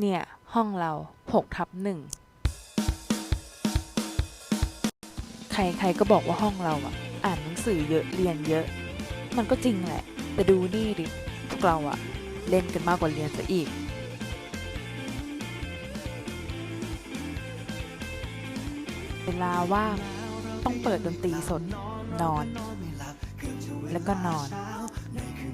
เนี่ย ห้องเราหกทับหนึ่งใครๆก็บอกว่าห้องเราอะ อ่านหนังสือเยอะเรียนเยอะ มันก็จริงแหละ แต่ดูนี่ดิพวกเราอะ เล่นกันมากกว่าเรียนซะอีกเวลาว่างต้องเปิดดนตรีสดนอน แล้วก็นอน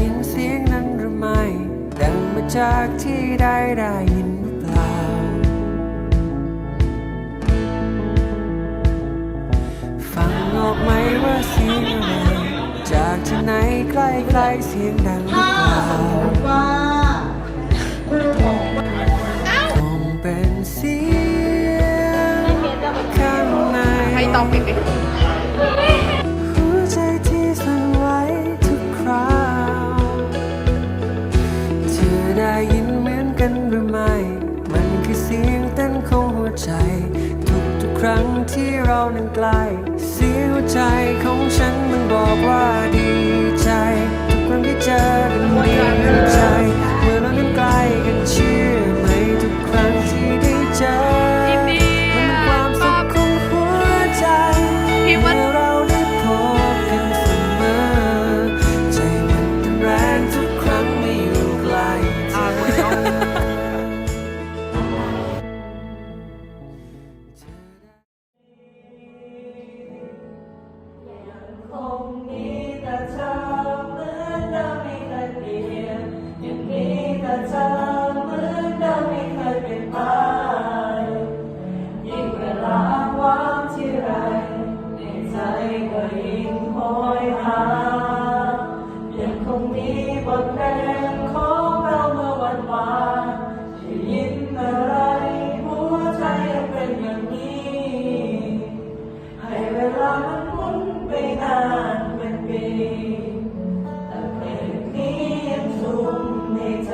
ยินเสียงนั้นหรือไม่ ดังมาจากที่ใดได้ยินหรือเปล่า ฟังออกไหมว่าเสียงอะไร จากที่ไหนใกล้ๆเสียงดังหรือเปล่าคงเป็นเสียงข้างในให้ตองปิด ของหัวใจ ทุกๆครั้งที่เรานั้นใกล้เสียงหัวใจของฉันมันบอกว่าดีใจ บทเพลงขอเราเมื่อวันวานที่ยินเะไรหัวใจยังเป็นอย่างนี้ ให้เวลามันหมุนไปนานเป็นปีแต่เพลงนี้ยังซุ่มในใจ